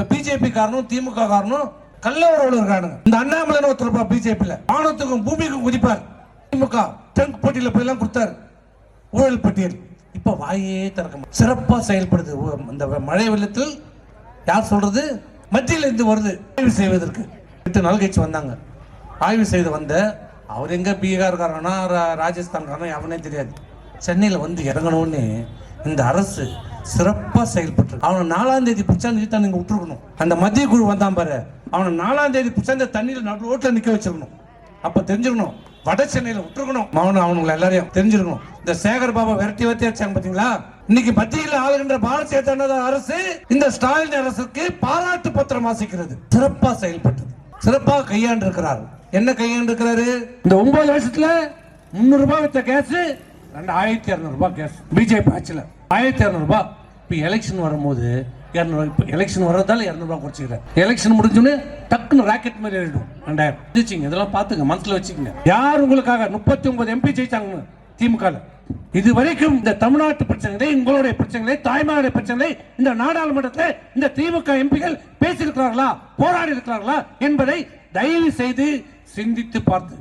இப்ப பிஜேபி காரனும் திமுக காரனும் கள்ள உறவுல இருக்கானுங்க. இந்த அண்ணாமலை ஒருத்தர் பிஜேபியில ஆணத்துக்கும் பூமிக்கும் குதிப்பார். திமுக டெங்க் போட்டியில போய் எல்லாம் கொடுத்தாரு. ஊழல் பட்டியல். இப்ப வாயே திறக்க சிறப்பா செயல்படுது. இந்த மழை வெள்ளத்தில் யார் சொல்றது? மத்தியில் இருந்து வருது. ஆய்வு செய்வதற்கு. எட்டு நாள் கழிச்சு வந்தாங்க. ஆய்வு செய்து வந்த அவர் எங்க பீகார்காரனா ரா- ராஜஸ்தான்காரனா அவனே தெரியாது. சென்னையில் வந்து இறங்கணும்னு இந்த அரசு சிறப்பாக செயல்பட்டு அவனை நாலாம் தேதி பிடிச்சா நீ தான் நீங்க விட்டுருக்கணும். அந்த மத்திய குழு வந்தான் பாரு. அவனை நாலாம் தேதி பிடிச்சா தண்ணியில் நடு ரோட்டில் நிற்க வச்சிருக்கணும். அப்போ தெரிஞ்சுக்கணும் வட சென்னையில் விட்டுருக்கணும். மௌனம் அவனுங்களை எல்லாரையும் தெரிஞ்சிருக்கணும். இந்த சேகர் பாபா விரட்டி விரட்டி அடிச்சாங்க பார்த்தீங்களா இன்னைக்கு மத்தியில் ஆளுகின்ற பாரதிய ஜனதா அரசு இந்த ஸ்டாலின் அரசுக்கு பாராட்டு பத்திரம் வாசிக்கிறது. சிறப்பாக செயல்பட்டது சிறப்பாக கையாண்டு இருக்கிறார் என்ன கையாண்டு இருக்கிறாரு இந்த ஒன்பது வருஷத்துல முன்னூறு ரூபாய் வித்த கேஸ் ரெண்டு ஆயிரத்தி இரநூறு ரூபாய் கேஸ். பிஜேபி ஆட்சியில். ஆயிரத்தி இரநூறுபா. இப்போ எலெக்ஷன் வரும்போது இரநூறு இப்போ எலெக்ஷன் வர்றதால இரநூறுபா குறைச்சிக்கிறேன். எலெக்ஷன் முடிஞ்சோடனே டக்குன்னு ராக்கெட் மாதிரி ஏறிடும் ரெண்டாயிரம். வச்சுங்க இதெல்லாம் பார்த்துங்க. மனசில் வச்சுக்கங்க. யார் உங்களுக்காக முப்பத்தி ஒன்பது எம்பி ஜெயிச்சாங்க திமுக இது வரைக்கும் இந்த தமிழ்நாட்டு பிரச்சனைகளை உங்களுடைய பிரச்சனைகளை தாய்மாருடைய பிரச்சனைகளை இந்த நாடாளுமன்றத்தில் இந்த திமுக எம்பிகள் பேசியிருக்கிறார்களா? போராடி இருக்கிறார்களா என்பதை தயவு செய்து சிந்தித்து பார்த்து.